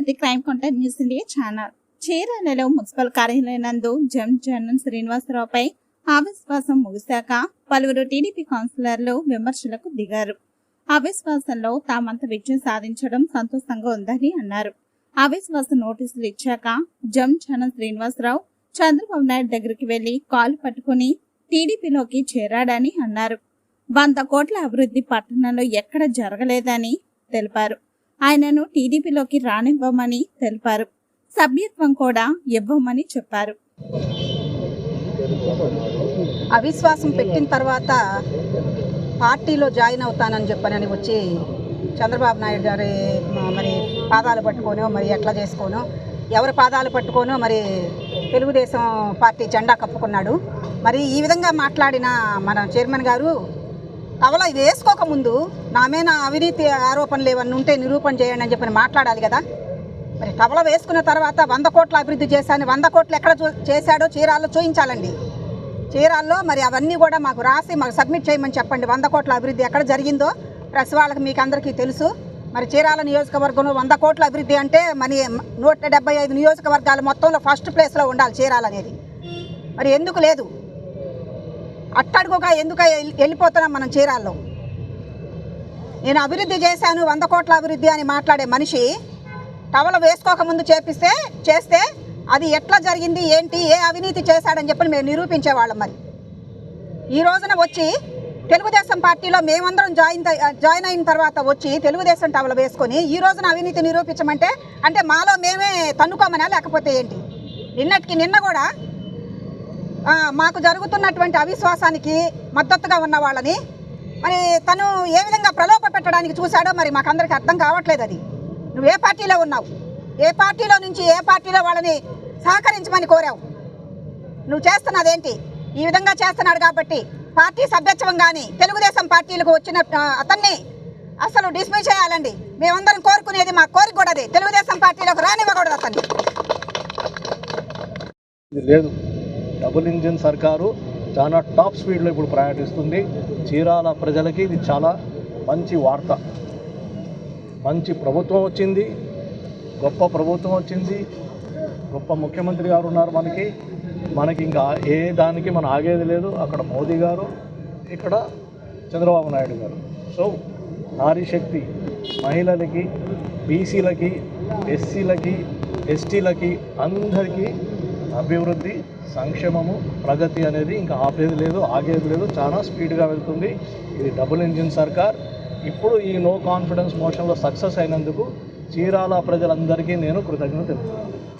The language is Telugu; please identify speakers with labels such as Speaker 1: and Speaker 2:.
Speaker 1: క్రైమ్ కాంట న్యూస్ ఇండియా ఛానల్ చీరాలలో మున్సిపల్ కార్యాలయనందు జం జమ్ శ్రీనివాసరావుపై అవిశ్వాసం ముగిశాక పలువురు టీడీపీ కౌన్సిలర్లు విమర్శలకు దిగారు. అవిశ్వాసంలో తామంత విజయం సాధించడం సంతోషంగా ఉందని అన్నారు. అవిశ్వాస నోటీసులు ఇచ్చాక జం జనన్ శ్రీనివాసరావు చంద్రబాబు నాయుడు దగ్గరికి వెళ్ళి కాలు పట్టుకుని టీడీపీలోకి చేరాడని అన్నారు. వంద కోట్ల అభివృద్ధి పట్టణంలో ఎక్కడ జరగలేదని తెలిపారు. ఆయనను టీడీపీలోకి రానివ్వమని తెలిపారు. సభ్యత్వం కూడా ఇవ్వమని చెప్పారు.
Speaker 2: అవిశ్వాసం పెట్టిన తర్వాత పార్టీలో జాయిన్ అవుతానని చెప్పనని వచ్చి చంద్రబాబు నాయుడు గారి మరి పాదాలు పట్టుకోనో మరి ఎట్లా చేసుకోనో ఎవరి పాదాలు పట్టుకోనో మరి తెలుగుదేశం పార్టీ జెండా కప్పుకున్నాడు. మరి ఈ విధంగా మాట్లాడిన మన చైర్మన్ గారు కవల వేసుకోకముందు నా మీద అవినీతి ఆరోపణలు ఏమన్నా ఉంటే నిరూపణ చేయండి అని చెప్పని మాట్లాడాలి కదా? మరి టవల వేసుకున్న తర్వాత వంద కోట్ల అభివృద్ధి చేశాను వంద కోట్లు ఎక్కడ చూ- చేశాడో చీరాల్లో చూయించాలండి. చీరాల్లో మరి అవన్నీ కూడా మాకు రాసి మాకు సబ్మిట్ చేయమని చెప్పండి. వంద కోట్ల అభివృద్ధి ఎక్కడ జరిగిందో ప్రెస్ వాళ్ళకి మీకు అందరికీ తెలుసు. మరి చీరాల నియోజకవర్గంలో వంద కోట్ల అభివృద్ధి అంటే మరి నూట డెబ్బై ఐదు నియోజకవర్గాలు మొత్తంలో ఫస్ట్ ప్లేస్లో ఉండాలి చీరాల అనేది మరి ఎందుకు లేదు? అట్టడుగుగా ఎందుకు వెళ్ళి- వెళ్ళిపోతున్నాం మనం చీరాల్లో? నేను అభివృద్ధి చేశాను వంద కోట్ల అభివృద్ధి అని మాట్లాడే మనిషి టవల వేసుకోకముందు చేపిస్తే చేస్తే అది ఎట్లా జరిగింది ఏంటి ఏ అవినీతి చేశాడని చెప్పి మేము నిరూపించేవాళ్ళం మరి. ఈ రోజున వచ్చి తెలుగుదేశం పార్టీలో మేమందరం జాయిన్ జాయిన్ అయిన తర్వాత వచ్చి తెలుగుదేశం టవల వేసుకొని ఈ రోజున అవినీతి నిరూపించమంటే అంటే మాలో మేమే తన్నుకోమనా లేకపోతే ఏంటి? నిన్నటికి నిన్న కూడా మాకు జరుగుతున్నటువంటి అవిశ్వాసానికి మద్దతుగా ఉన్న వాళ్ళని మరి తను ఏ విధంగా ప్రలోభ పెట్టడానికి చూశాడో మరి మాకందరికి అర్థం కావట్లేదు అది. నువ్వు ఏ పార్టీలో ఉన్నావు? ఏ పార్టీలో నుంచి ఏ పార్టీలో వాళ్ళని సహకరించమని కోరావు? నువ్వు చేస్తున్నదేంటి? ఈ విధంగా చేస్తున్నాడు కాబట్టి పార్టీ సభ్యత్వం కానీ తెలుగుదేశం పార్టీలకు వచ్చిన అతన్ని అసలు డిస్మిస్ చేయాలండి. మేమందరం కోరుకునేది మా కోరిక కూడా తెలుగుదేశం పార్టీలోకి రానివ్వకూడదు అతన్ని.
Speaker 3: లేదు. డబుల్ ఇంజిన్ సర్కారు చాలా టాప్ స్పీడ్లో ఇప్పుడు ప్రయాణిస్తుంది. చీరాల ప్రజలకి ఇది చాలా మంచి వార్త. మంచి ప్రభుత్వం వచ్చింది. గొప్ప ప్రభుత్వం వచ్చింది. గొప్ప ముఖ్యమంత్రి గారు ఉన్నారు మనకి. మనకి ఇంకా ఏ దానికి మనం ఆగేది లేదు. అక్కడ మోదీ గారు ఇక్కడ చంద్రబాబు నాయుడు గారు. సో నారీ శక్తి మహిళలకి బీసీలకి ఎస్సీలకి ఎస్టీలకి అందరికీ అభివృద్ధి సంక్షేమము ప్రగతి అనేది ఇంకా ఆపేది లేదు ఆగేది లేదు. చాలా స్పీడ్గా వెళ్తుంది. ఇది డబుల్ ఇంజిన్ సర్కార్. ఇప్పుడు ఈ నో కాన్ఫిడెన్స్ మోషన్లో సక్సెస్ అయినందుకు చీరాల ప్రజలందరికీ నేను కృతజ్ఞత తెలుపుతున్నాను.